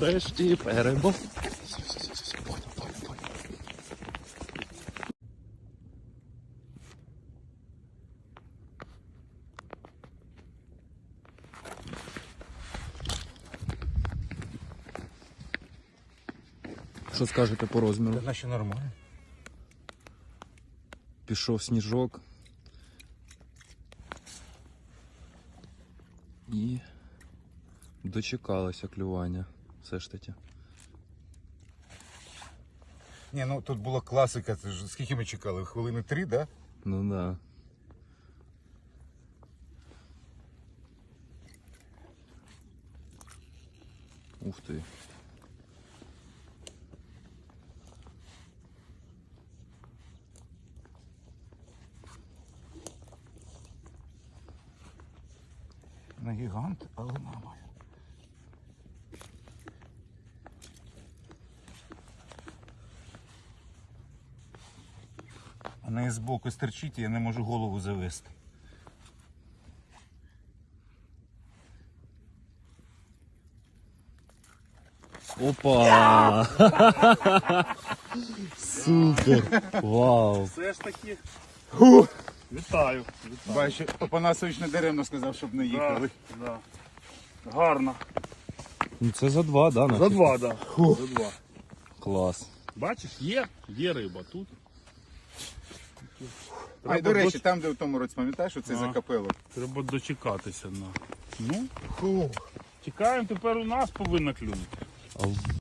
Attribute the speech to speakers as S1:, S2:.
S1: Нарешті перебор. Що скажете по розміру?
S2: наче нормально.
S1: Пішов сніжок. І дочекалося клювання. Все ж таки.
S2: Ні, ну тут була класика. Це ж скільки ми чекали? Хвилини три, да?
S1: Ну да. Ух ти.
S2: Не гігант, але нормально. Неї збоку стерчить, і я не можу голову завести.
S1: Опа! Супер! Вау!
S3: Все ж таки. Вітаю. Вітаю.
S2: Бачиш, Опанасович не даремно сказав, щоб не
S3: Да,
S2: їхали.
S3: да. Гарно.
S1: Ну це за два, да?
S3: За
S1: наче?
S3: два, да. За два.
S1: Клас.
S3: Бачиш, є, є риба тут.
S2: А до речі, там, де в тому році, пам'ятаєш, оце
S3: Ага.
S2: закапело.
S3: Треба дочекатися на. Ну, чекаємо, тепер у нас повинна клюнути.
S1: А